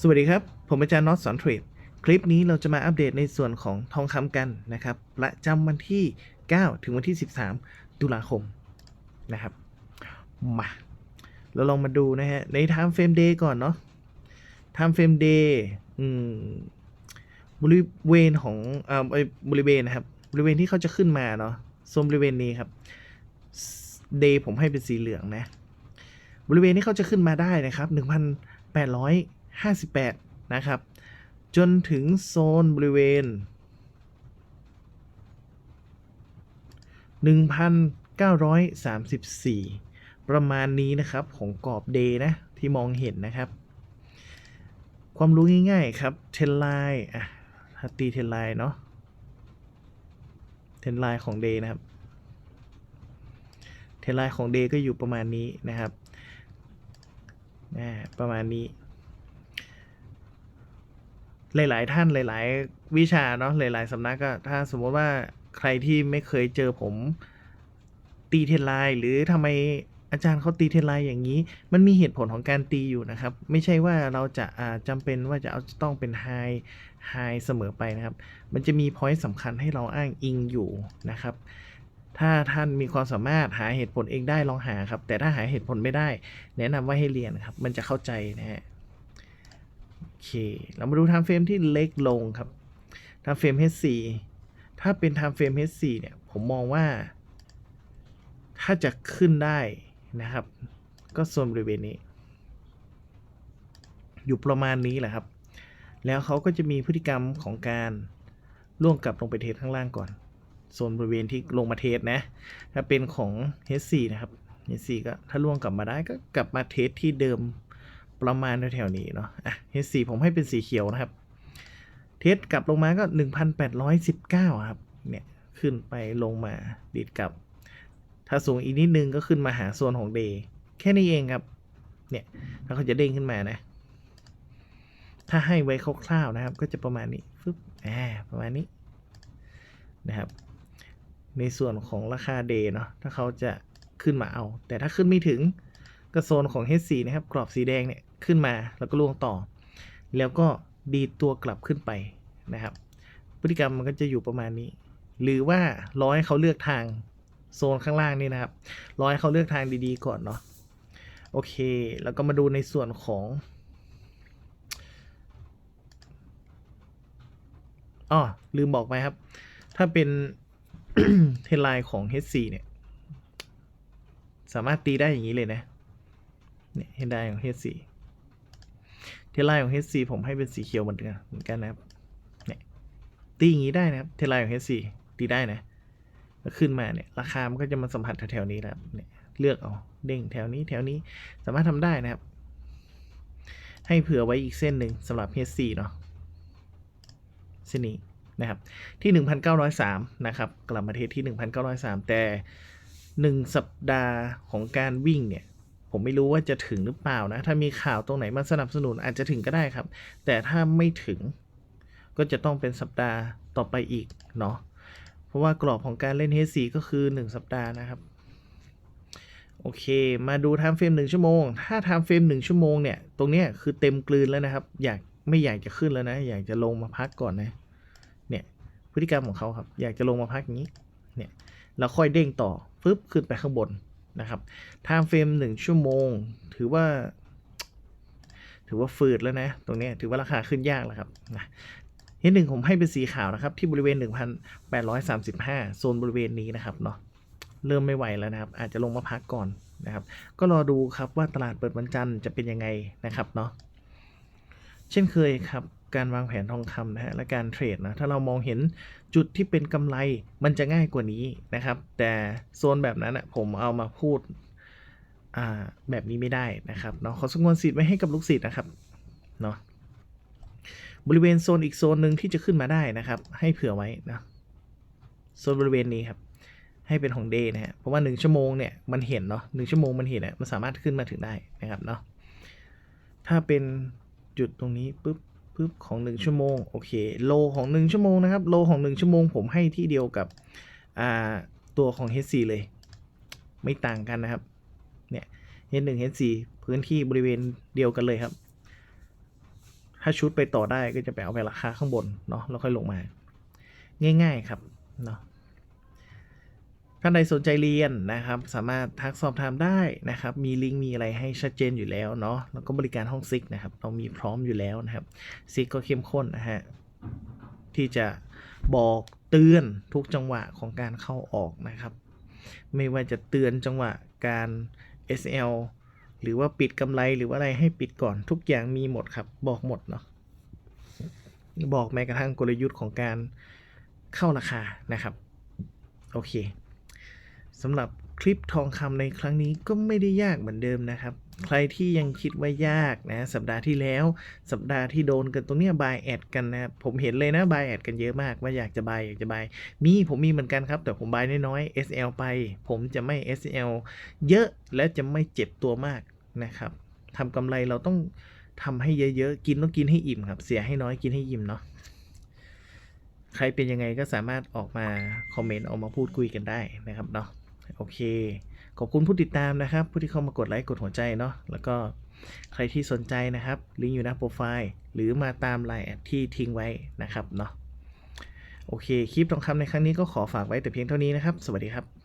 สวัสดีครับ ผมอาจารย์น็อตสอนเทรด คลิปนี้เราจะมาอัปเดตในส่วนของทองคำกันนะครับ ประจำวันที่ 9 ถึงวันที่ 13 ตุลาคมนะครับ มา เราลองมาดูนะฮะ ใน Time Frame Day ก่อนเนาะ Time Frame Day บริเวณของอ่อบริเวณนะครับ บริเวณที่เขาจะขึ้นมาเนาะโซนบริเวณนี้ครับ Day ผมให้เป็นสีเหลืองนะ บริเวณที่เขาจะขึ้นมาได้นะครับ 58 นะครับ จนถึงโซนบริเวณ 1,934 ประมาณนี้นะครับของกรอบเดย์นะ ที่มองเห็นนะครับ ความรู้ง่ายๆครับ เทนไลน์อะถ้าตีเทนไลน์เนาะเทนไลน์ของเดย์นะครับเทนไลน์ของเดย์ก็อยู่ประมาณนี้นะครับอ่ประมาณนี้ หลาย ๆ ท่านหลาย ๆ วิชาเนาะหลาย ๆสำนักก็ถ้าสมมติว่าใครที่ไม่เคยเจอผมตีเทนไลน์หรือทำไมอาจารย์เขาตีเทนไลน์อย่างนี้ มันมีเหตุผลของการตีอยู่นะครับ ไม่ใช่ว่าเราจะาจำเป็นว่าจะเอาต้องเป็นไฮไฮเสมอไปนะครับ มันจะมีพอยต์สำคัญให้เราอ้างอิงอยู่นะครับ ถ้าท่านมีความสามารถหาเหตุผลเองได้ลองหาครับ แต่ถ้าหาเหตุผลไม่ได้ แนะนำว่าให้เรียนครับ มันจะเข้าใจนะฮะ เค เรามาดู time frame ที่เล็กลงครับ time frame H4 ถ้าเป็น time frame H4 เนี่ย ผมมองว่า ถ้าจะขึ้นได้นะครับ ก็โซนบริเวณนี้ อยู่ประมาณนี้แหละครับ แล้วเขาก็จะมีพฤติกรรมของการล่วงกลับลงไปเทสข้างล่างก่อนโซนบริเวณที่ลงมาเทสนะ ถ้าเป็นของ H4 นะครับ H4 ก็ถ้าล่วงกลับมาได้ก็กลับมาเทสที่เดิมประมาณแถวๆนี้เนาะอะ H4 ผมให้เป็นสีเขียวนะครับ เทสกลับลงมาก็ 1,819 ครับ เนี่ยขึ้นไปลงมาดีดกลับ ถ้าสูงอีกนิดนึงก็ขึ้นมาหาโซนของ Day แค่นี้เองครับ เนี่ยถ้าเขาจะเด้งขึ้นมานะ ถ้าให้ไว้คร่าวๆนะครับ ก็จะประมาณนี้ฟึบอ่าประมาณนี้นะครับ ในส่วนของราคา Day เนาะถ้าเขาจะขึ้นมาเอา แต่ถ้าขึ้นไม่ถึงก็โซนของ H4 นะครับ กรอบสีแดงเนี่ย ขึ้นมาแล้วก็ล่วงต่อ แล้วก็ดีตัวกลับขึ้นไปนะครับ พฤติกรรมมันก็จะอยู่ประมาณนี้ หรือว่ารอให้เขาเลือกทางโซนข้างล่างนี่นะครับรอให้เขาเลือกทางดีๆก่อนเนาะโอเค แล้วก็มาดูในส่วนของอ๋อลืมบอกไปครับ ถ้าเป็นเทนไลน์ของ H4 เนี่ย สามารถตีได้อย่างนี้เลยนะ เนี่ยเฮดไลน์ของ H4 เทไลน์ของ H4 ผมให้เป็นสีเขียวเหมือนกันเหมือนกันนะครับเนี่ยตีอย่างนี้ได้นะครับเทไลน์ของ H4 ตีได้นะแล้วขึ้นมาเนี่ยราคามันก็จะมาสัมผัสแถวๆนี้นะครับเนี่ยเลือกเอาเด้งแถวนี้แถวนี้สามารถทำได้นะครับ ให้เผื่อไว้อีกเส้นหนึ่งสำหรับ H4 เนาะเส้นนี้นะครับที่ 1,903 นะครับ กลับมาเทสที่ 1,903 แต่ 1 สัปดาห์ของการวิ่งเนี่ย ผมไม่รู้ว่าจะถึงหรือเปล่านะ ถ้ามีข่าวตรงไหนมาสนับสนุนอาจจะถึงก็ได้ครับ แต่ถ้าไม่ถึงก็จะต้องเป็นสัปดาห์ต่อไปอีกเนาะ เพราะว่ากรอบของการเล่น H4 ก็คือ 1 สัปดาห์นะครับ โอเค มาดู time frame 1ชั่วโมง ถ้า time frame 1ชั่วโมงเนี่ย ตรงเนี้ยคือเต็มกลืนแล้วนะครับ อยากไม่อยากจะขึ้นแล้วนะ อยากจะลงมาพักก่อนนะ เนี่ย พฤติกรรมของเขาครับ อยากจะลงมาพักอย่างนี้ เนี่ย แล้วค่อยเด้งต่อฟึบขึ้นไปข้างบน นะครับ time frame หนึ่งชั่วโมง ถือว่า ถือว่าฝืดแล้วนะ ตรงนี้ถือว่าราคาขึ้นยากแล้วครับนะที่หนึ่งผมให้เป็นสีขาวนะครับ ที่บริเวณ 1,835 โซนบริเวณนี้นะครับเนาะเริ่มไม่ไหวแล้วนะครับ อาจจะลงมาพักก่อนนะครับ ก็รอดูครับว่าตลาดเปิดวันจันทร์จะเป็นยังไงนะครับเนาะเช่นเคยครับ การวางแผนทองคำนะฮะและการเทรดนะถ้าเรามองเห็นจุดที่เป็นกำไรมันจะง่ายกว่านี้นะครับ แต่โซนแบบนั้นนะผมเอามาพูดแบบนี้ไม่ได้นะครับเนาะขอสงวนสิทธิ์ไว้ให้กับลูกศิษย์นะครับเนาะบริเวณโซนอีกโซนหนึ่งที่จะขึ้นมาได้นะครับ ให้เผื่อไว้นะโซนบริเวณนี้ครับ ให้เป็นของเดย์นะฮะเพราะว่าหนึ่งชั่วโมงเนี่ยมันเห็นเนาะหนึ่งชั่วโมงมันเห็นอะมันสามารถขึ้นมาถึงได้นะครับเนาะถ้าเป็นจุดตรงนี้ปุ๊บ ปึ๊บของหนึ่งชั่วโมงโอเคโลของหนึ่งชั่วโมงนะครับโลของหนึ่งชั่วโมง ผมให้ที่เดียวกับอ่าตัวของ H4 เลย ไม่ต่างกันนะครับเนี่ย H1 H4 พื้นที่บริเวณเดียวกันเลยครับ ถ้าชุดไปต่อได้ก็จะไปเอาไปราคาข้างบนเนาะแล้วค่อยลงมา ง่าย ๆครับเนาะ ท่านใดสนใจเรียนนะครับ สามารถทักสอบถามได้นะครับ มีลิงก์มีอะไรให้ชัดเจนอยู่แล้วเนาะแล้วก็บริการห้องซิกนะครับเรามีพร้อมอยู่แล้วนะครับซิกก็เข้มข้นนะฮะที่จะบอกเตือนทุกจังหวะของการเข้าออกนะครับ ไม่ว่าจะเตือนจังหวะการ SL หรือว่าปิดกำไรหรือว่าอะไรให้ปิดก่อนทุกอย่างมีหมดครับ บอกหมดเนาะบอกแม้กระทั่งกลยุทธ์ของการเข้าราคานะครับ โอเค สำหรับคลิปทองคำในครั้งนี้ก็ไม่ได้ยากเหมือนเดิมนะครับ ใครที่ยังคิดว่ายากนะสัปดาห์ที่แล้ว สัปดาห์ที่โดนกันตรงเนี้ยบายแอดกันนะผมเห็นเลยนะบายแอดกันเยอะมากว่าอยากจะบายอยากจะบายมีผมมีเหมือนกันครับ แต่ผมบายน้อยๆ SL ไป ผมจะไม่ SL เยอะและจะไม่เจ็บตัวมากนะครับทำกำไรเราต้องทำให้เยอะๆ กินต้องกินให้อิ่มครับ เสียให้น้อยกินให้อิ่มเนาะใครเป็นยังไงก็สามารถออกมาคอมเมนต์ออกมาพูดคุยกันได้นะครับเนาะ โอเค ขอบคุณผู้ติดตามนะครับ ผู้ที่เข้ามากดไลค์กดหัวใจเนาะแล้วก็ใครที่สนใจนะครับลิงก์อยู่หน้าโปรไฟล์ หรือมาตามไลน์ที่ทิ้งไว้นะครับเนาะโอเค คลิปทองคำในครั้งนี้ก็ขอฝากไว้แต่เพียงเท่านี้นะครับ สวัสดีครับ